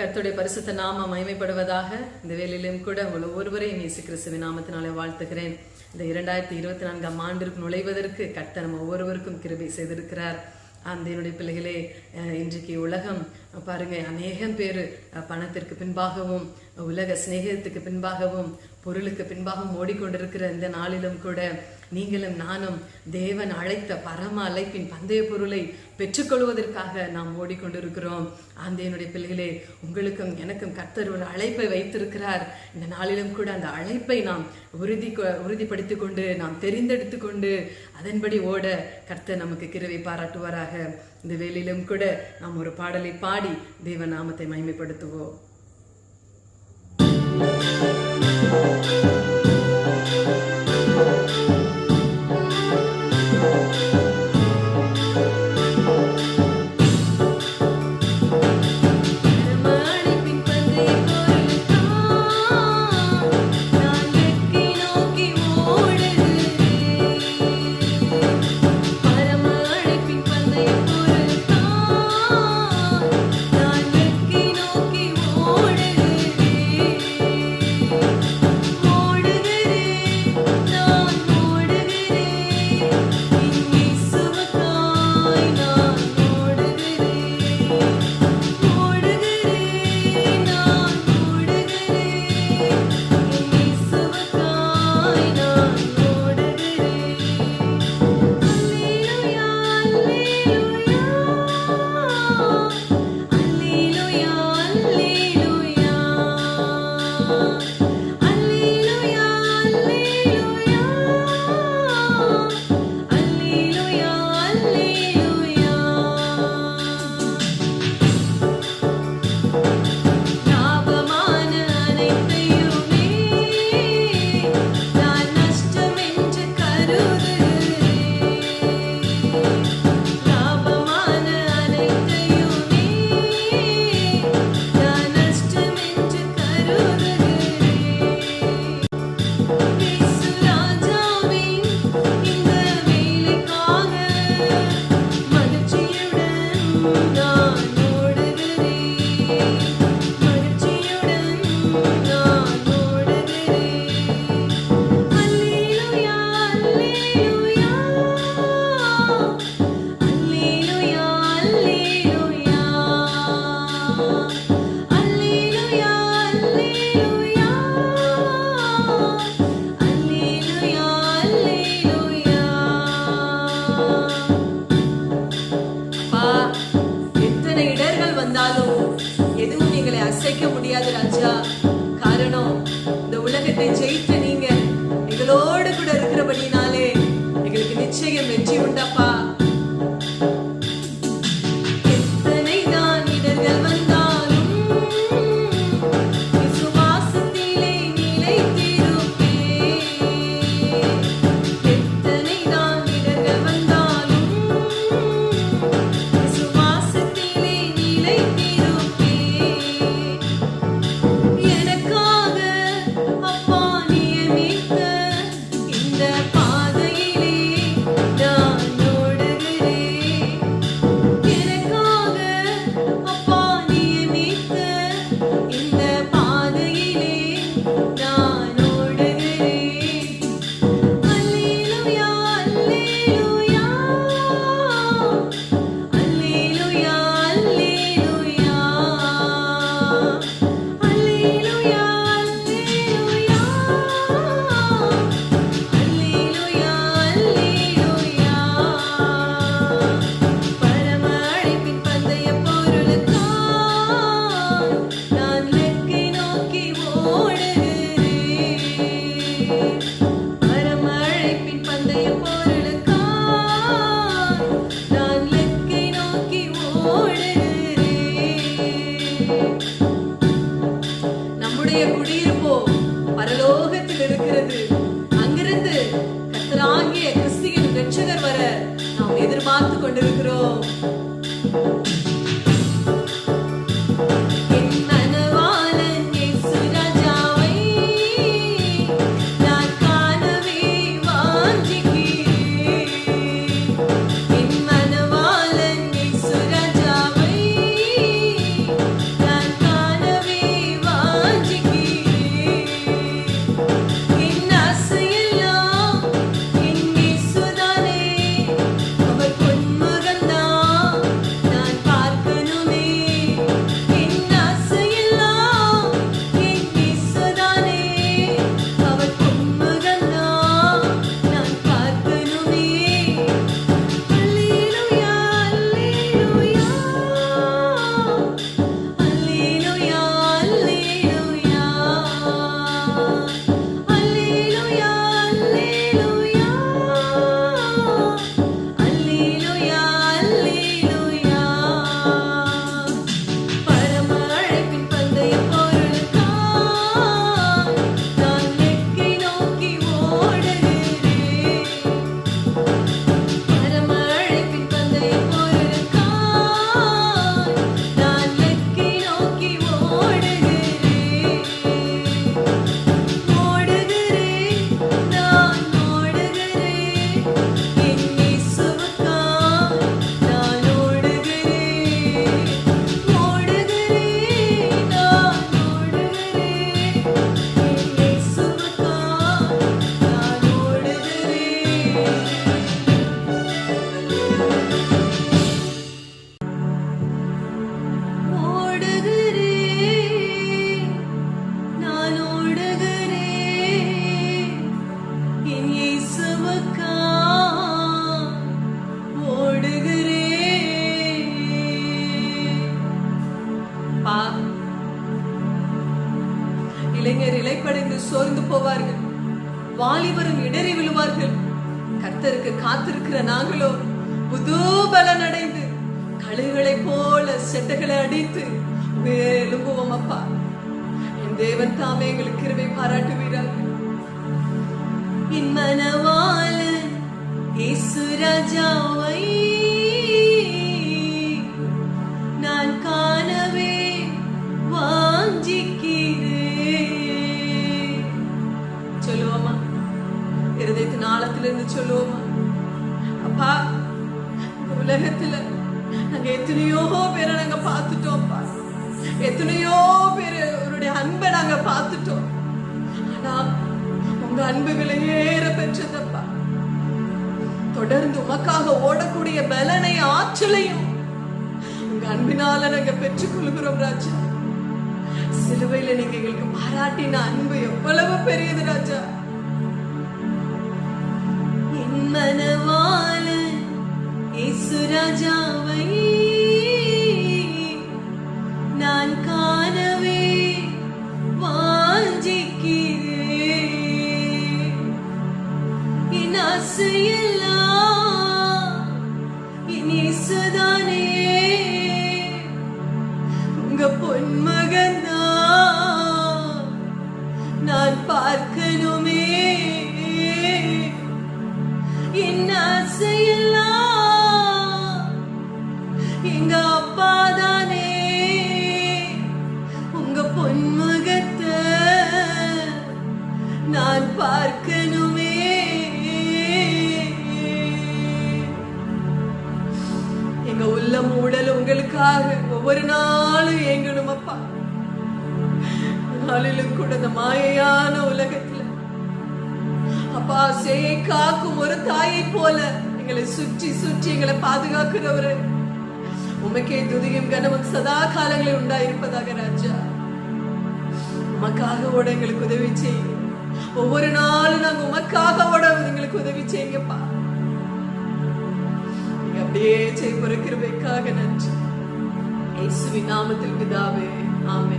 கர்த்தருடைய பரிசுத்த நாம மயமைப்படுவதாக இந்த வேலையிலும் கூட உங்கள் ஒவ்வொருவரையும் இயேசு கிறிஸ்துவின் நாமத்தினாலே வாழ்த்துகிறேன். இந்த இரண்டாயிரத்தி இருபத்தி நான்காம் ஆண்டிற்கு நுழைவதற்கு கர்த்தர் நம்ம ஒவ்வொருவருக்கும் கிருபை செய்திருக்கிறார். அந்த என்னுடைய பிள்ளைகளே இன்றைக்கு உலகம் பாருங்க அநேகம் பேர் பணத்திற்கு பின்பாகவும் உலக சிநேகத்துக்கு பின்பாகவும் பொருளுக்கு பின்பாகவும் ஓடிக்கொண்டிருக்கிற இந்த நாளிலும் கூட நீங்களும் நானும் தேவன் அழைத்த பரம அழைப்பின் பந்தய பொருளை பெற்றுக்கொள்வதற்காக நாம் ஓடிக்கொண்டிருக்கிறோம். அந்த என்னுடைய பிள்ளைகளே உங்களுக்கும் எனக்கும் கர்த்தர் ஒரு அழைப்பை வைத்திருக்கிறார். இந்த நாளிலும் கூட அந்த அழைப்பை நாம் உறுதி உறுதிப்படுத்திக் கொண்டு நாம் தெரிந்தெடுத்து கொண்டு அதன்படி ஓட கர்த்தர் நமக்கு கிருவை பாராட்டுவாராக. இந்த வேலையிலும் கூட நாம் ஒரு பாடலை பாடி தேவ நாமத்தை மகிமைப்படுத்துவோம். you சோர்ந்து போவார்கள். வாலிபரும் இடறி விழுவார்கள். கர்த்தருக்கு காத்திருக்கிற நாங்களோ புது பலன் அடைந்து கழுகுகளை போல செட்டைகளை அடித்து மேலும்புவோம் அப்பா. என் தேவன் தாமே எங்களுக்கு கிருவை பாராட்டுவீரார்கள் என் மனவாளன் இயேசு ராஜாவை நாங்க ஆனா உங்க அன்பு விலையேற பெற்றதப்பா. தொடர்ந்து உமக்காக ஓடக்கூடிய பலனை ஆற்றலையும் உங்க அன்பினால நாங்க பெற்றுக் கொள்கிறோம் ராஜா. சிலுவையில நீங்க எங்களுக்கு பாராட்டின அன்பு எவ்வளவு பெரியது ராஜா. என் ஆசையெல்லாம் எங்களுக்காக ஒவ்வொரு நாளும் ஏங்கணும் அப்பா. நாளிலும் கூட இந்த மாயையான உலகத்துல. அப்பா சேயை காக்கும் ஒரு தாயை போல எங்களை சுற்றி சுற்றி எங்களை பாதுகாக்கிறவரு. உமக்கே துதியும் கனமும் சதா காலங்களில் உண்டாயிருப்பதாக ராஜா. உமக்காக ஓட எங்களுக்கு உதவி செய்யுங்க. ஒவ்வொரு நாளும் நாங்க உமக்காக ஓட எங்களுக்கு உதவி செய்யுங்கப்பா. அப்படியே செய்ய கிருபைக்காக நன்றி. இயேசுவின் நாமத்தில் பிதாவே ஆமே